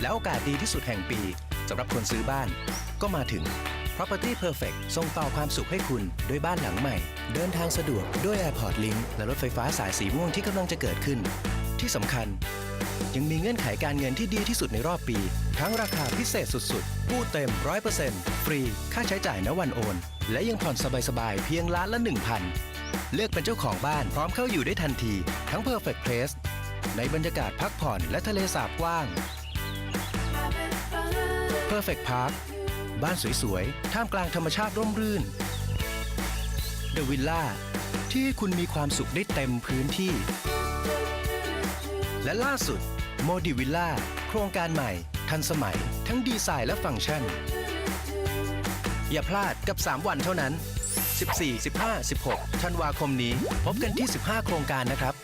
และโอกาสดีที่สุดแห่งปีสำหรับคนซื้อบ้าน ก็มาถึง Property Perfect ส่งต่อความสุขให้คุณด้วยบ้านหลังใหม่ เดินทางสะดวกด้วย Airport Link และรถไฟฟ้าสายสีม่วงที่กำลังจะเกิดขึ้น ที่สำคัญ ยังมีเงื่อนไขการเงินที่ดีที่สุดในรอบปี ทั้งราคาพิเศษสุดๆกู้เต็ม 100%ฟรี ค่าใช้จ่ายณวันโอน และยังผ่อนสบายๆเพียงล้านละ 1,000 เลือกเป็นเจ้าของบ้านพร้อมเข้าอยู่ได้ทันที ทั้ง Perfect Place ในบรรยากาศพักผ่อนและทะเลสาบกว้าง Perfect Park บ้านสวยๆ ท่ามกลางธรรมชาติร่มรื่น The Villa ที่ให้คุณมีความสุขได้เต็มพื้นที่ และล่าสุดโมดิวิลล่าโครงการใหม่ ทันสมัย ทั้งดีไซน์และฟังก์ชัน อย่าพลาดกับ 3 วันเท่านั้น 14 15 16 ธันวาคมนี้ พบกันที่ 15 โครงการนะครับ